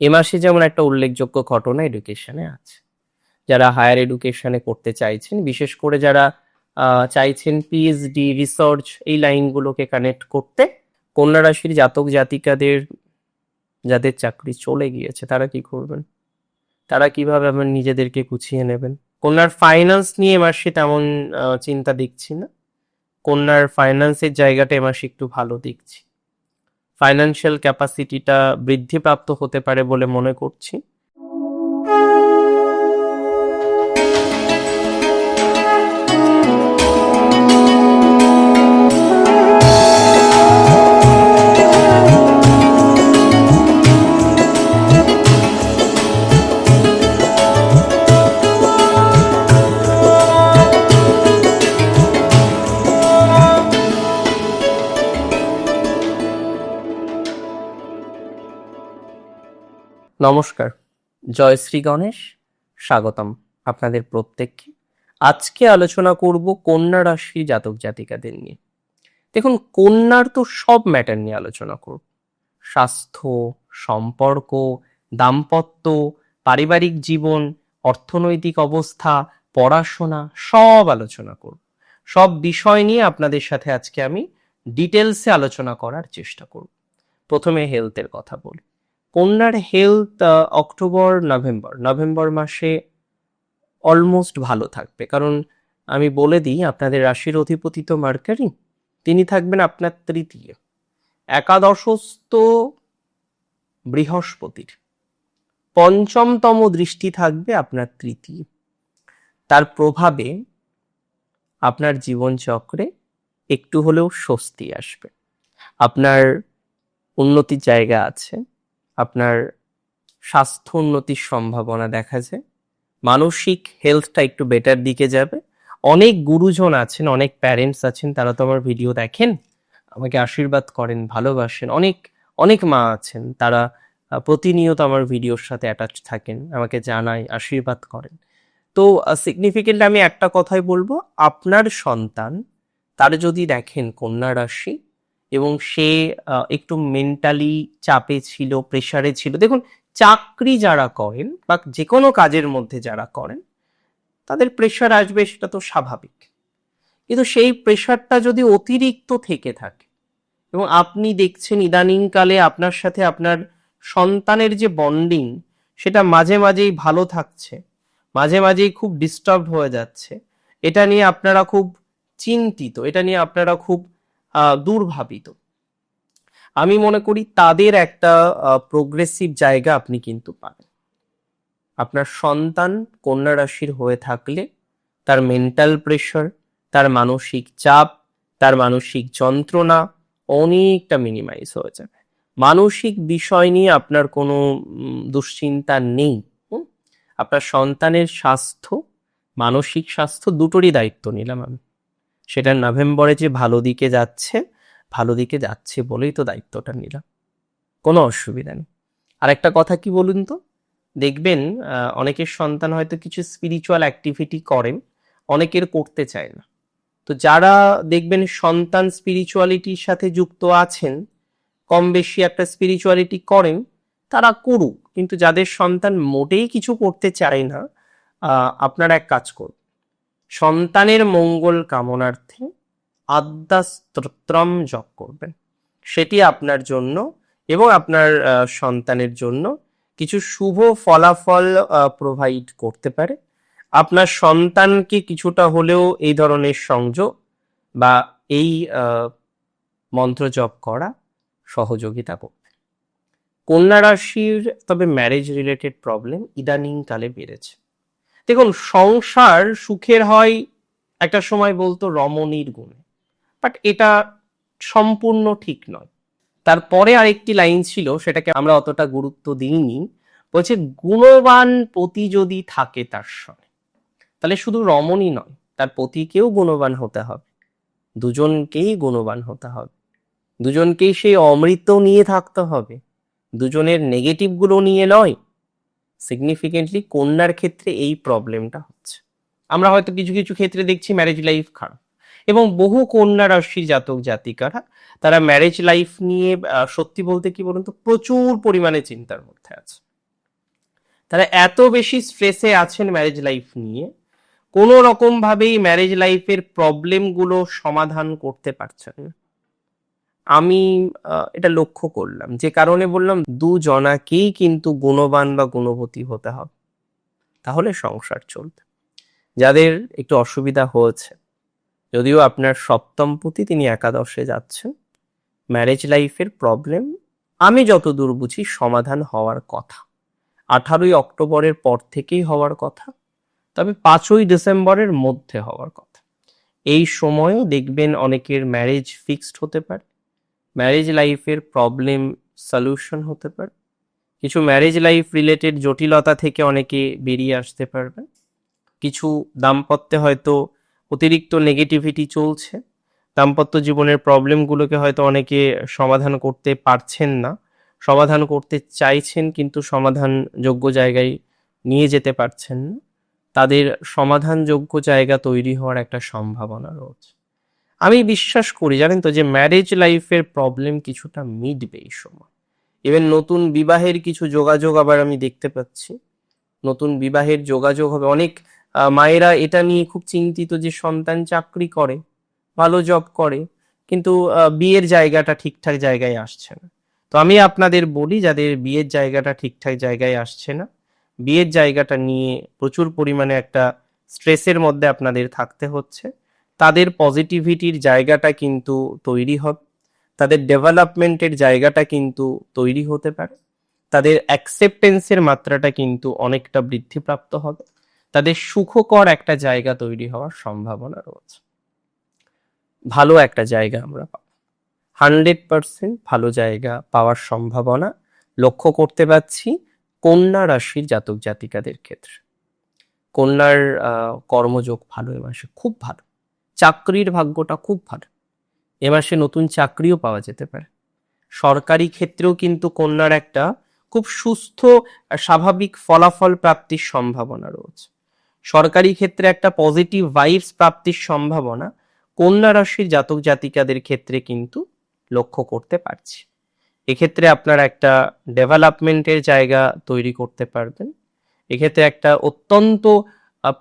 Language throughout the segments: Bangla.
এ মাসে যেমন একটা উল্লেখযোগ্য ঘটনা এডুকেশনে আছে। যারা হায়ার এডুকেশনে করতে চাইছেন, বিশেষ করে যারা চাইছেন পিএইচডি রিসার্চ এই লাইনগুলোকে কানেক্ট করতে, কন্যা রাশির জাতক জাতিকাদের, যাদের চাকরি চলে গিয়েছে, তারা কি করবেন? তারা কীভাবে আবার নিজেদেরকে গুছিয়ে নেবেন? কন্যার ফাইন্যান্স নিয়ে মাসে তেমন চিন্তা দেখছি না। কন্যার ফাইন্যান্সের জায়গাটা এ মাসে একটু ভালো দেখছি। ফাইন্যান্সিয়াল ক্যাপাসিটিটা বৃদ্ধিপ্রাপ্ত হতে পারে বলে মনে করছি। নমস্কার। জয় শ্রী গণেশ, স্বাগতম আপনাদের প্রত্যেককে। আজকে আলোচনা করব কন্যা রাশি জাতক জাতিকাদের নিয়ে। দেখুন, কন্যার তো সব ম্যাটার নিয়ে আলোচনা করব। স্বাস্থ্য, সম্পর্ক, দাম্পত্য, পারিবারিক জীবন, অর্থনৈতিক অবস্থা, পড়াশোনা, সব আলোচনা করব। সব বিষয় নিয়ে আপনাদের সাথে আজকে আমি ডিটেলসে আলোচনা করার চেষ্টা করব। প্রথমে হেলথের কথা বলি। কন্যার হেলথ অক্টোবর, নভেম্বর। নভেম্বর মাসে অলমোস্ট ভালো থাকবে। কারণ আমি বলে দিই, আপনাদের রাশির অধিপতি তো মার্কারি, তিনি থাকবেন আপনার তৃতীয়। একাদশস্থ বৃহস্পতির। পঞ্চমতম দৃষ্টি থাকবে আপনার তৃতীয়। তার প্রভাবে আপনার জীবনচক্রে একটু হলেও স্বস্তি আসবে। আপনার উন্নতির জায়গা আছে। আপনার স্বাস্থ্য উন্নতির সম্ভাবনা দেখা যায় মানসিক হেলথটা একটু বেটার দিকে যাবে। অনেক গুরুজন আছেন, অনেক প্যারেন্টস আছেন, তারা তো আমার ভিডিও দেখেন, আমাকে আশীর্বাদ করেন, ভালোবাসেন। অনেক অনেক মা আছেন, তারা প্রতিনিয়ত আমার ভিডিওর সাথে অ্যাটাচ থাকেন, আমাকে জানায়, আশীর্বাদ করেন। তো সিগনিফিকেন্ট আমি একটা কথাই বলব, আপনার সন্তান, তার যদি দেখেন কন্যা রাশি এবং সে একটু মেন্টালি চাপে ছিল প্রেসারে ছিল। দেখুন, চাকরি যারা করেন বা যে কোনো কাজের মধ্যে যারা করেন, তাদের প্রেশার আসবে সেটা তো স্বাভাবিক। কিন্তু সেই প্রেশারটা যদি অতিরিক্ত থেকে থাকে এবং আপনি দেখছেন ইদানিংকালে আপনার সাথে আপনার সন্তানের যে বন্ডিং সেটা মাঝে মাঝেই ভালো থাকছে, মাঝে মাঝেই খুব ডিস্টার্ব হয়ে যাচ্ছে, এটা নিয়ে আপনারা খুব চিন্তিত, এটা নিয়ে আপনারা খুব দুর্ভাবিত। আমি মনে করি তাদের একটা প্রোগ্রেসিভ জায়গা আপনি কিন্তু পাবেন। আপনার সন্তান কন্যা রাশির হয়ে থাকলে তার মেন্টাল প্রেশার তার মানসিক চাপ, তার মানসিক যন্ত্রণা অনেকটা মিনিমাইজ হয়ে যাবে। মানসিক বিষয় নিয়ে আপনার কোনো দুশ্চিন্তা নেই? আপনার সন্তানের স্বাস্থ্য, মানসিক স্বাস্থ্য দুটোরই দায়িত্ব নিলাম আমি। সেটা নভেম্বরে যে ভালো দিকে যাচ্ছে, ভালো দিকে যাচ্ছে বলেই তো দায়িত্বটা নিলাম। কোনো অসুবিধা নেই। আর একটা কথা কি বলুন তো? দেখবেন অনেকের সন্তান হয়তো কিছু স্পিরিচুয়াল অ্যাক্টিভিটি করেন, অনেকের করতে চায় না। তো যারা দেখবেন সন্তান স্পিরিচুয়ালিটির সাথে যুক্ত আছেন, কম বেশি একটা স্পিরিচুয়ালিটি করেন, তারা করুক। কিন্তু যাদের সন্তান মোটেই কিছু করতে চায় না আপনারা এক কাজ করুন। সন্তানের মঙ্গল কামনার্থে আদ্যাস্ত্রম জপ করবেন। সেটি আপনার জন্য এবং আপনার সন্তানের জন্য কিছু শুভ ফলাফল প্রোভাইড করতে পারে। আপনার সন্তানকে কিছুটা হলেও এই ধরনের সংযোগ বা এই মন্ত্র জপ করা সহযোগিতা করবে। কন্যা রাশির তবে ম্যারেজ রিলেটেড প্রবলেম ইদানিং কালে বেড়েছে। দেখুন, সংসার সুখের হয় একটা সময় বলতো রমণীর গুণে বাট এটা সম্পূর্ণ ঠিক নয়। তারপরে আরেকটি লাইন ছিল, সেটাকে আমরা অতটা গুরুত্ব দিইনি, বলছে, গুণবান পতি যদি থাকে তার সঙ্গে তাহলে শুধু রমণী নয়, তার পতিকেও গুণবান হতে হবে, দুজনকেই গুণবান হতে হবে। দুজনকেই সেই অমৃত নিয়ে থাকতে হবে, দুজনের নেগেটিভগুলো নিয়ে নয় সিগনিফিকেন্টলি কন্যার ক্ষেত্রে এই প্রবলেমটা হচ্ছে। আমরা হয়তো কিছু কিছু ক্ষেত্রে দেখছি ম্যারেজ লাইফ খারাপ। এবং বহু কন্যা রাশির জাতক জাতিকারা, তারা ম্যারেজ লাইফ নিয়ে সত্যি বলতে কি বলুন তো, প্রচুর পরিমাণে চিন্তার মধ্যে আছে। তারা এত বেশি স্ট্রেসে আছেন ম্যারেজ লাইফ নিয়ে, কোনো রকম ভাবেই ম্যারেজ লাইফের প্রবলেমগুলো সমাধান করতে পারছেন না। আমি এটা লক্ষ্য করলাম। যে কারণে বললাম, দুজনাকেই কিন্তু গুণবান বা গুণবতী হতে হবে। তাহলে সংসার চলবে। যাদের একটু অসুবিধা হয়েছে, যদিও আপনার সপ্তম পুঁতি তিনি একাদশে যাচ্ছেন ম্যারেজ লাইফের প্রবলেম আমি যতদূর বুঝি সমাধান হওয়ার কথা। আঠারোই অক্টোবরের পর থেকেই হওয়ার কথা, তবে পাঁচই ডিসেম্বরের মধ্যে হওয়ার কথা। এই সময়ও দেখবেন অনেকের ম্যারেজ ফিক্সড হতে পারে। ম্যারেজ লাইফের প্রবলেম সলিউশন হতে পারে। কিছু ম্যারেজ লাইফ রিলেটেড জটিলতা থেকে অনেকে বেরিয়ে আসতে পারবেন। কিছু দাম্পত্যে হয়তো অতিরিক্ত নেগেটিভিটি চলছে। দাম্পত্য জীবনের প্রবলেমগুলোকে হয়তো অনেকে সমাধান করতে পারছেন না। সমাধান করতে চাইছেন কিন্তু সমাধানযোগ্য জায়গায় নিয়ে যেতে পারছেন না। তাদের সমাধানযোগ্য জায়গা তৈরি হওয়ার একটা সম্ভাবনা রয়েছে। আমি বিশ্বাস করি, জানেন তো, যে ম্যারেজ লাইফের প্রবলেম কিছুটা মিটবে এই সময়। ইভেন নতুন বিবাহের কিছু যোগাযোগ আবার আমি দেখতে পাচ্ছি। নতুন বিবাহের যোগাযোগ হবে। অনেক মায়েরা এটা নিয়ে খুব চিন্তিত যে সন্তান চাকরি করে, ভালো জব করে, কিন্তু বিয়ের জায়গাটা ঠিকঠাক জায়গায় আসছে না। তো আমি আপনাদের বলি, যাদের বিয়ের জায়গাটা ঠিকঠাক জায়গায় আসছে না, বিয়ের জায়গাটা নিয়ে প্রচুর পরিমাণে একটা স্ট্রেসের মধ্যে আপনাদের থাকতে হচ্ছে। তাদের পজিটিভিটির জায়গাটা কিন্তু তৈরি হবে তাদের ডেভেলপমেন্টের জায়গাটা কিন্তু তৈরি হতে পারে। তাদের অ্যাকসেপ্টেন্সের মাত্রাটা কিন্তু অনেকটা বৃদ্ধিপ্রাপ্ত হবে। তাদের সুখকর একটা জায়গা তৈরি হওয়ার সম্ভাবনা রয়েছে। ভালো একটা জায়গা আমরা পাবো। হান্ড্রেড পার্সেন্ট ভালো জায়গা পাওয়ার সম্ভাবনা লক্ষ্য করতে পারছি কন্যা রাশির জাতক জাতিকাদের ক্ষেত্রে। কন্যার কর্মযোগ ভালো এ মাসে খুব ভালো। চাকরির ভাগ্যটা খুব ভালো। এ মাসে নতুন চাকরিও পাওয়া যেতে পারে। সরকারি ক্ষেত্রেও কিন্তু কন্যার একটা খুব সুস্থ স্বাভাবিক ফলাফল প্রাপ্তির সম্ভাবনা রয়েছে। সরকারি ক্ষেত্রে একটা পজিটিভ ভাইবস প্রাপ্তির সম্ভাবনা কন্যা রাশির জাতক জাতিকাদের ক্ষেত্রে কিন্তু লক্ষ্য করতে পারছি। এক্ষেত্রে আপনার একটা ডেভেলপমেন্টের জায়গা তৈরি করতে পারবেন। এক্ষেত্রে একটা অত্যন্ত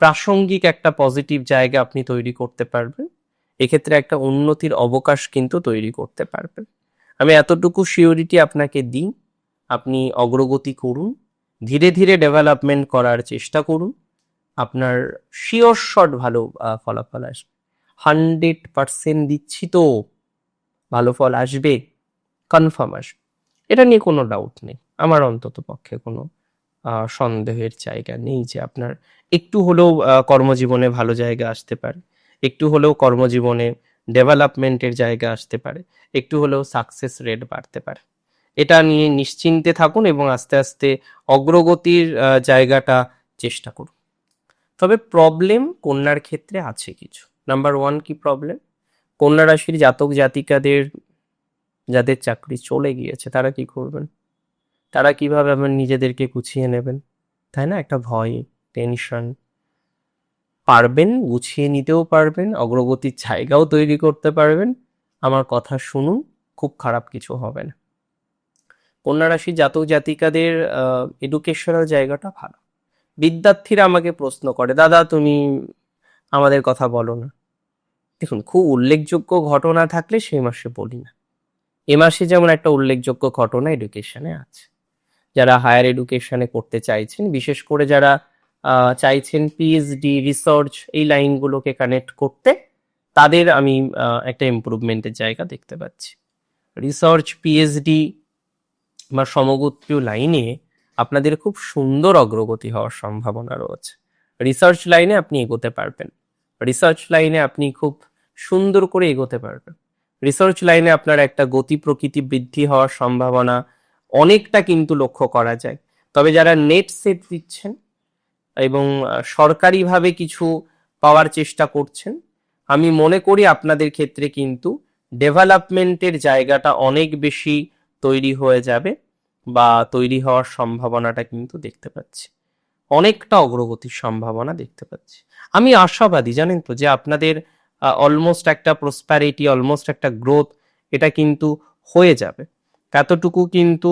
প্রাসঙ্গিক একটা পজিটিভ জায়গা আপনি তৈরি করতে পারবেন। এক্ষেত্রে একটা উন্নতির অবকাশ কিন্তু তৈরি করতে পারবেন। আমি এতটুকু সিওরিটি আপনাকে দিই, আপনি অগ্রগতি করুন, ধীরে ধীরে ডেভেলপমেন্ট করার চেষ্টা করুন, আপনার শিওর শট ভালো ফলাফল আসবে। হান্ড্রেড পার্সেন্ট দিচ্ছি তো, ভালো ফল আসবে কনফার্ম আসবে। এটা নিয়ে কোনো ডাউট নেই, আমার অন্তত পক্ষে কোনো সন্দেহের জায়গা নেই যে আপনার একটু হলেও কর্মজীবনে ভালো জায়গা আসতে পারে। একটু হলেও কর্মজীবনে ডেভেলপমেন্টের জায়গা আসতে পারে। একটু হলেও সাকসেস রেট বাড়তে পারে। এটা নিয়ে নিশ্চিন্তে থাকুন এবং আস্তে আস্তে অগ্রগতির জায়গাটা চেষ্টা করুন। তবে প্রবলেম কন্যার ক্ষেত্রে আছে কিছু। নাম্বার ওয়ান কি প্রবলেম কন্যা রাশির জাতক জাতিকাদের যাদের চাকরি চলে গিয়েছে, তারা কি করবেন? তারা কীভাবে আবার নিজেদেরকে গুছিয়ে নেবেন? তাই না? একটা ভয় টেনশন পারবেন, গুছিয়ে নিতেও পারবেন, অগ্রগতির জায়গাও তৈরি করতে পারবেন। আমার কথা শুনুন, খুব খারাপ কিছু হবে না। কন্যা রাশির জাতক জাতিকাদের এডুকেশনাল জায়গাটা ভালো। বিদ্যার্থীরা আমাকে প্রশ্ন করে, দাদা, তুমি আমাদের কথা বলো না। দেখুন, খুব উল্লেখযোগ্য ঘটনা থাকলে সেই মাসে বলি না। এ মাসে যেমন একটা উল্লেখযোগ্য ঘটনা এডুকেশনে আছে। যারা হায়ার এডুকেশনে করতে চাইছেন, বিশেষ করে যারা চাইছেন পিএইচডি রিসার্চ এই লাইনগুলোকে কানেক্ট করতে, তাদের আমি একটা ইমপ্রুভমেন্টের জায়গা দেখতে পাচ্ছি। রিসার্চ পিএইচডি বা সমগোত্রীয় লাইনে আপনাদের খুব সুন্দর অগ্রগতি হওয়ার সম্ভাবনা রয়েছে। রিসার্চ লাইনে আপনি এগোতে পারবেন। রিসার্চ লাইনে আপনি খুব সুন্দর করে এগোতে পারবেন। রিসার্চ লাইনে আপনার একটা গতি প্রকৃতি বৃদ্ধি হওয়ার সম্ভাবনা অনেকটা কিন্তু লক্ষ্য করা যায়। তবে যারা নেট সেট দিচ্ছেন এবং সরকারিভাবে কিছু পাওয়ার চেষ্টা করছেন, আমি মনে করি আপনাদের ক্ষেত্রে কিন্তু ডেভেলপমেন্টের জায়গাটা অনেক বেশি তৈরি হয়ে যাবে বা তৈরি হওয়ার সম্ভাবনাটা কিন্তু দেখতে পাচ্ছি। অনেকটা অগ্রগতির সম্ভাবনা দেখতে পাচ্ছি। আমি আশাবাদী, জানেন তো, যে আপনাদের অলমোস্ট একটা প্রসপ্যারিটি অলমোস্ট একটা গ্রোথ এটা কিন্তু হয়ে যাবে। এতটুকু কিন্তু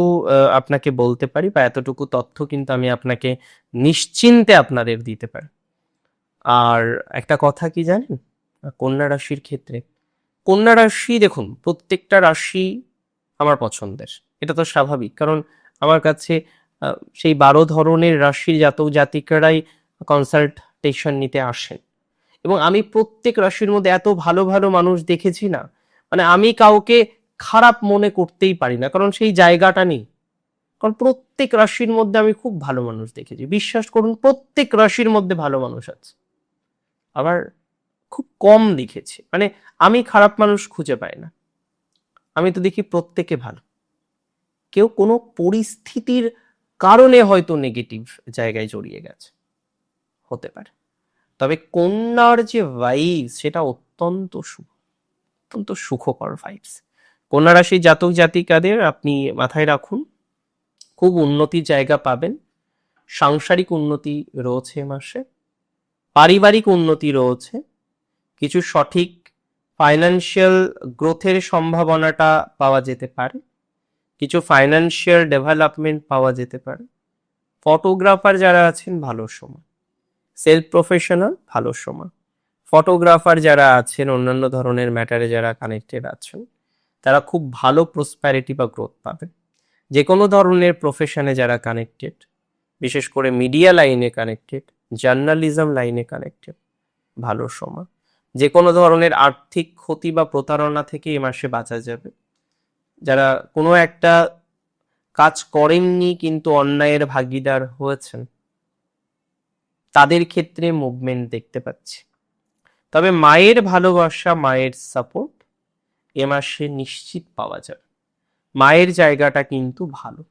আপনাকে বলতে পারি বা এতটুকু তথ্য কিন্তু আমি আপনাকে নিশ্চিন্তে আপনাদের দিতে পারি। আর একটা কথা কি জানেন? কন্যা রাশির ক্ষেত্রে, কন্যা রাশি দেখুন, প্রত্যেকটা রাশি আমার পছন্দের, এটা তো স্বাভাবিক। কারণ আমার কাছে সেই বারো ধরনের রাশির জাতক জাতিকারাই কনসালটেশন নিতে আসেন। এবং আমি প্রত্যেক রাশির মধ্যে এত ভালো ভালো মানুষ দেখেছি না। মানে আমি কাউকে খারাপ মনে করতেই পারি না, কারণ সেই জায়গাটা নেই। কারণ প্রত্যেক রাশির মধ্যে আমি খুব ভালো মানুষ দেখেছি। বিশ্বাস করুন, প্রত্যেক রাশির মধ্যে ভালো মানুষ আছে। আবার খুব কম দেখেছি। মানে আমি খারাপ মানুষ খুঁজে পাই না। আমি তো দেখি প্রত্যেকে ভালো। কেউ কোনো পরিস্থিতির কারণে হয়তো নেগেটিভ জায়গায় জড়িয়ে গেছে। হতে পারে। তবে কন্যার যে ভাইবস সেটা অত্যন্ত শুভ। অত্যন্ত সুখকর ভাইবস কন্যা রাশি জাতক জাতিকাদের আপনি মাথায় রাখুন, খুব উন্নতির জায়গা পাবেন, সাংসারিক উন্নতি রয়েছে মাসে, পারিবারিক উন্নতি রয়েছে, কিছু সঠিক ফাইন্যান্সিয়াল গ্রোথের সম্ভাবনাটা পাওয়া যেতে পারে, কিছু ফাইন্যান্সিয়াল ডেভেলপমেন্ট পাওয়া যেতে পারে ফটোগ্রাফার যারা আছেন ভালো সময় সেলফ প্রফেশনাল ভালো সময় ফটোগ্রাফার যারা আছেন অন্যান্য ধরনের ম্যাটারে যারা কানেক্টেড আছেন তারা খুব ভালো প্রসপ্যারিটি বা গ্রোথ পাবে। যে কোনো ধরনের প্রফেশনে যারা কানেক্টেড বিশেষ করে মিডিয়া লাইনে কানেক্টেড জার্নালিজম লাইনে কানেক্টেড ভালো সময়। যে কোনো ধরনের আর্থিক ক্ষতি বা প্রতারণা থেকে এ মাসে বাঁচা যাবে। যারা কোনো একটা কাজ করেননি কিন্তু অন্যায়ের ভাগিদার হয়েছেন, তাদের ক্ষেত্রে মুভমেন্ট দেখতে পাচ্ছি। তবে মায়ের ভালোবাসা, মায়ের সাপোর্ট এ মাসে নিশ্চিত পাওয়া যাবে। মায়ের জায়গাটা কিন্তু ভালো।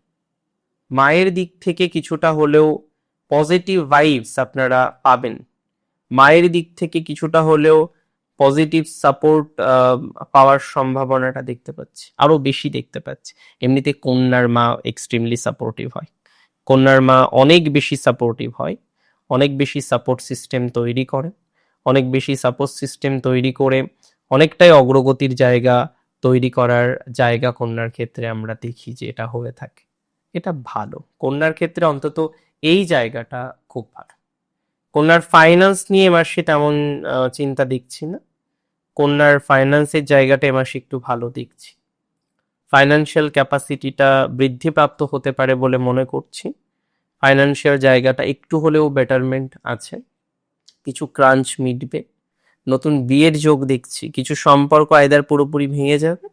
মায়ের দিক থেকে কিছুটা হলেও পজিটিভ ভাইবস আপনারা পাবেন। মায়ের দিক থেকে কিছুটা হলেও পজিটিভ সাপোর্ট পাওয়ার সম্ভাবনাটা দেখতে পাচ্ছি। আরও বেশি দেখতে পাচ্ছি। এমনিতে কন্যার মা এক্সট্রিমলি সাপোর্টিভ হয়। কন্যার মা অনেক বেশি সাপোর্টিভ হয়। অনেক বেশি সাপোর্ট সিস্টেম তৈরি করে। অনেক বেশি সাপোর্ট সিস্টেম তৈরি করে অনেকটাই অগ্রগতির জায়গা তৈরি করার জায়গা কন্যার ক্ষেত্রে আমরা দেখি যে এটা হয়ে থাকে। এটা ভালো। কন্যার ক্ষেত্রে অন্তত এই জায়গাটা খুব ভালো। কন্যার ফাইন্যান্স নিয়ে মাসে তেমন চিন্তা দেখছি না। কন্যার ফাইন্যান্সের জায়গাটা এ মাসে একটু ভালো দেখছি। ফাইন্যান্সিয়াল ক্যাপাসিটিটা বৃদ্ধিপ্রাপ্ত হতে পারে বলে মনে করছি। ফাইন্যান্সিয়াল জায়গাটা একটু হলেও বেটারমেন্ট আছে। কিছু ক্রাঞ্চ মিটবে। নতুন বিয়ের যোগ দেখছি। কিছু সম্পর্ক আয়দার পুরোপুরি ভেঙে যাবে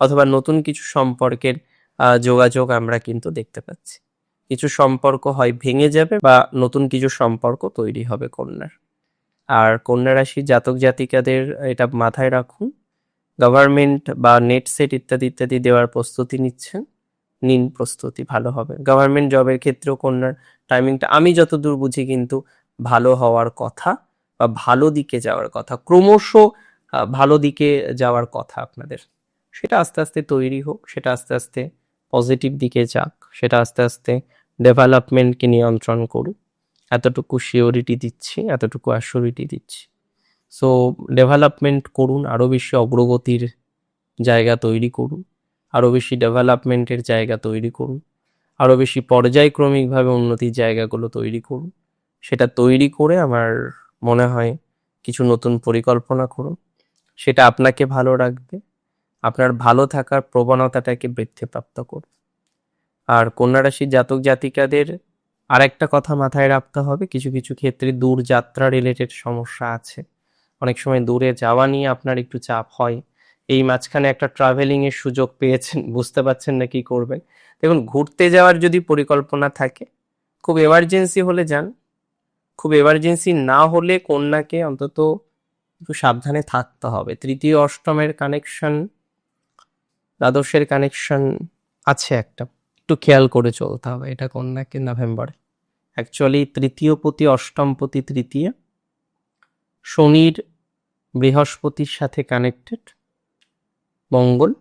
অথবা নতুন কিছু সম্পর্কের যোগাযোগ আমরা কিন্তু দেখতে পাচ্ছি। কিছু সম্পর্ক হয় ভেঙে যাবে বা নতুন কিছু সম্পর্ক তৈরি হবে কন্যার। আর কন্যা রাশি জাতক জাতিকাদের এটা মাথায় রাখুন গভর্নমেন্ট বা নেট সেট ইত্যাদি ইত্যাদি দেওয়ার প্রস্তুতি নিচ্ছেন, নিন প্রস্তুতি ভালো হবে। গভর্নমেন্ট জবের ক্ষেত্রেও কন্যার টাইমিংটা আমি যতদূর বুঝি কিন্তু ভালো হওয়ার কথা। বা ভালো দিকে যাওয়ার কথা, ক্রমশ ভালো দিকে যাওয়ার কথা আপনাদের। সেটা আস্তে আস্তে তৈরি হোক, সেটা আস্তে আস্তে পজিটিভ দিকে যাক, সেটা আস্তে আস্তে ডেভেলপমেন্টকে নিয়ন্ত্রণ করুক। এতটুকু শিওরিটি দিচ্ছি, এতটুকু অ্যাসিওরিটি দিচ্ছি। সো ডেভেলপমেন্ট করুন আরও বেশি অগ্রগতির জায়গা তৈরি করুন আরও বেশি ডেভেলপমেন্টের জায়গা তৈরি করুন আরও বেশি পর্যায়ক্রমিকভাবে উন্নতির জায়গাগুলো তৈরি করুন। সেটা তৈরি করে আমার মনে হয় কিছু নতুন পরিকল্পনা করুন। সেটা আপনাকে ভালো রাখবে। আপনার ভালো থাকার প্রবণতাটাকে বৃদ্ধিপ্রাপ্ত করবে। আর কন্যা রাশির জাতক জাতিকাদের আর একটা কথা মাথায় রাখতে হবে, কিছু কিছু ক্ষেত্রে দূর যাত্রা রিলেটেড সমস্যা আছে। অনেক সময় দূরে যাওয়া নিয়ে আপনার একটু চাপ হয়। এই মাঝখানে একটা ট্রাভেলিং এর সুযোগ পেয়েছেন, বুঝতে পারছেন না কি করবেন। দেখুন, ঘুরতে যাওয়ার যদি পরিকল্পনা থাকে, খুব এমার্জেন্সি হলে যান। খুব এমার্জেন্সি না হলে কন্যাকে অন্তত একটু সাবধানে থাকতে হবে। তৃতীয় অষ্টমের কানেকশন দ্বাদশের কানেকশন আছে একটা। একটু খেয়াল করে চলতে হবে এটা কন্যাকে নভেম্বরে। অ্যাকচুয়ালি তৃতীয় পতি, অষ্টম পতি, তৃতীয়। শনির বৃহস্পতির সাথে কানেক্টেড মঙ্গল।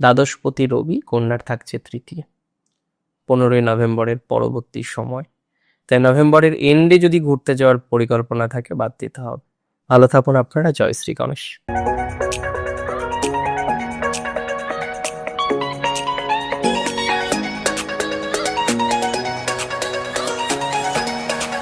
দ্বাদশপতি রবি, কন্যার থাকছে তৃতীয়। পনেরোই নভেম্বরের পরবর্তী সময়। তাই নভেম্বরের এন্ডে যদি ঘুরতে যাওয়ার পরিকল্পনা থাকে, বাদ দিতে হবে। ভালো থাকুন আপনারা। জয় শ্রী গণেশ।